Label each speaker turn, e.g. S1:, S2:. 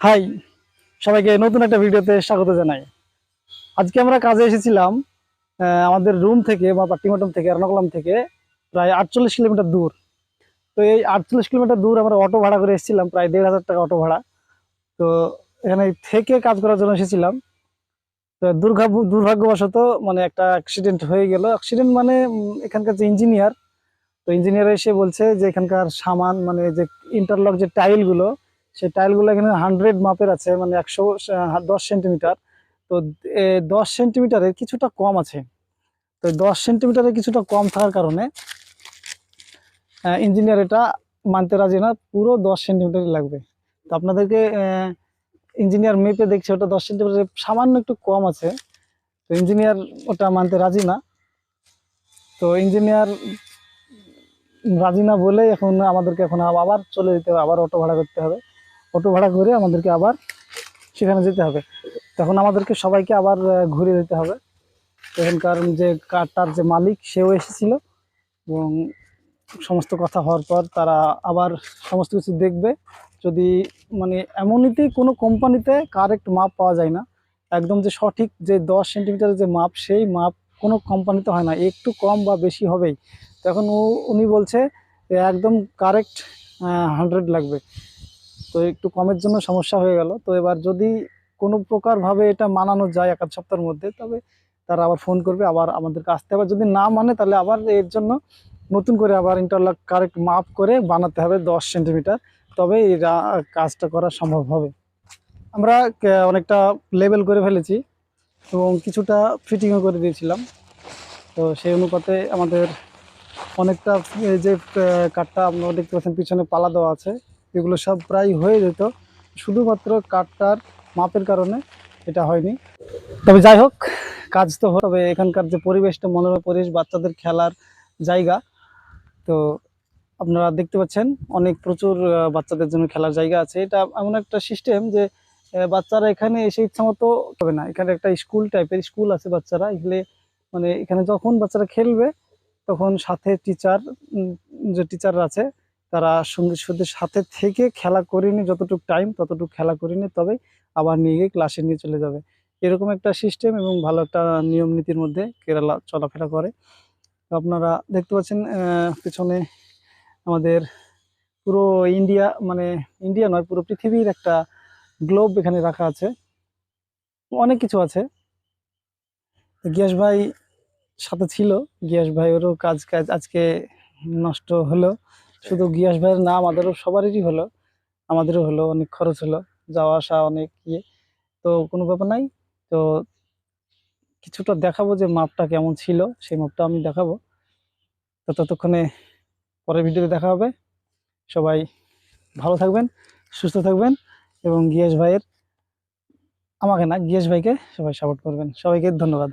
S1: High, সবাইকে নতুন একটা ভিডিওতে স্বাগত জানাই। আজকে আমরা কাজে এসেছিলাম আমাদের রুম থেকে বা পাট্টিমাটম থেকে এর্নাকুলাম থেকে প্রায় আটচল্লিশ কিলোমিটার দূর। তো এই আটচল্লিশ কিলোমিটার দূর আমরা অটো ভাড়া করে এসেছিলাম, প্রায় দেড় হাজার টাকা অটো ভাড়া। তো এখানে থেকে কাজ করার জন্য এসেছিলাম। তো দুর্ভাগ্য দুর্ভাগ্যবশত মানে একটা অ্যাক্সিডেন্ট হয়ে গেল। অ্যাক্সিডেন্ট মানে এখানকার যে ইঞ্জিনিয়ার তো ইঞ্জিনিয়ার এসে বলছে যে এখানকার সামান মানে যে ইন্টারলক যে টাইলগুলো সেই টাইলগুলো এখানে হান্ড্রেড মাপের আছে মানে একশো দশ সেন্টিমিটার। তো দশ সেন্টিমিটারের কিছুটা কম আছে। তো দশ সেন্টিমিটারের কিছুটা কম থাকার কারণে ইঞ্জিনিয়ার এটা মানতে রাজি না, পুরো দশ সেন্টিমিটারই লাগবে। তো আপনাদেরকে ইঞ্জিনিয়ার মেপে দেখছে, ওটা দশ সেন্টিমিটার সামান্য একটু কম আছে। তো ইঞ্জিনিয়ার ওটা মানতে রাজি না। তো ইঞ্জিনিয়ার রাজি না বলে এখন আমাদেরকে এখন আবার চলে যেতে হবে, আবার অটো ভাড়া করতে হবে। অটো ভাড়া করে আমাদেরকে আবার সেখানে যেতে হবে। তখন আমাদেরকে সবাইকে আবার ঘুরে যেতে হবে। এখানকার যে কারটার যে মালিক, সেও এসেছিল এবং সমস্ত কথা হওয়ার পর তারা আবার সমস্ত কিছু দেখবে। যদি মানে এমনিতেই কোনো কোম্পানিতে কারেক্ট মাপ পাওয়া যায় না, একদম যে সঠিক যে দশ সেন্টিমিটারের যে মাপ, সেই মাপ কোনো কোম্পানিতে হয় না। একটু কম বা বেশি হবেই। তখন উনি বলছে একদম কারেক্ট হান্ড্রেড লাগবে। তো একটু কমের জন্য সমস্যা হয়ে গেল। তো এবার যদি কোনো প্রকারভাবে এটা মানানো যায় এক আধ সপ্তাহের মধ্যে, তবে তারা আবার ফোন করবে, আবার আমাদেরকে আসতে হবে। যদি না মানে তাহলে আবার এর জন্য নতুন করে আবার ইন্টারলক কারেক্ট মাপ করে বানাতে হবে দশ সেন্টিমিটার। তবে এই কাজটা করা সম্ভব হবে। আমরা অনেকটা লেভেল করে ফেলেছি এবং কিছুটা ফিটিংও করে দিয়েছিলাম। তো সেই অনুপাতে আমাদের অনেকটা যে কাঠটা আপনারা দেখতে পাচ্ছেন, পিছনে পালা দেওয়া আছে। এগুলো সব প্রায় হয়ে যেত। শুধুমাত্র কাঠটার মাপের কারণে এটা হয়নি। তবে যাই হোক, কাজ তো তবে এখানকার যে পরিবেশটা, মনোরম পরিবেশ, বাচ্চাদের খেলার জায়গা, তো আপনারা দেখতে পাচ্ছেন, অনেক প্রচুর বাচ্চাদের জন্য খেলার জায়গা আছে। এটা এমন একটা সিস্টেম যে বাচ্চারা এখানে এসে ইচ্ছা মতো হবে না। এখানে একটা স্কুল টাইপের স্কুল আছে বাচ্চারা। এগুলো মানে এখানে যখন বাচ্চারা খেলবে, তখন সাথে টিচার যে টিচার আছে তারা সংগীত সুদের সাথে থেকে খেলা করিনি, যতটুকু টাইম ততটুকু খেলা করিনি তবেই আবার নিয়ে গিয়ে ক্লাসে নিয়ে চলে যাবে। এরকম একটা সিস্টেম এবং ভালো একটা নিয়ম নীতির মধ্যে কেরালা চলাফেরা করে। আপনারা দেখতে পাচ্ছেন পেছনে আমাদের পুরো ইন্ডিয়া মানে ইন্ডিয়া নয়, পুরো পৃথিবীর একটা গ্লোব এখানে রাখা আছে। অনেক কিছু আছে। গিয়াস ভাই সাথে ছিল, গিয়াস ভাইয়েরও কাজ কাজ আজকে নষ্ট হলো। শুধু গিয়াস ভাইয়ের না আমাদেরও সবারই হলো। আমাদেরও হলো অনেক খরচ হলো যাওয়া আসা অনেক ইয়ে। তো কোনো ব্যাপার নাই। তো কিছুটা দেখাবো যে মাপটা কেমন ছিল সেই মাপটা আমি দেখাবো। তো ততক্ষণে পরের ভিডিওতে দেখা হবে। সবাই ভালো থাকবেন সুস্থ থাকবেন এবং গিয়াস ভাইয়ের আমাকে না গিয়াস ভাইকে সবাই সাপোর্ট করবেন। সবাইকে ধন্যবাদ।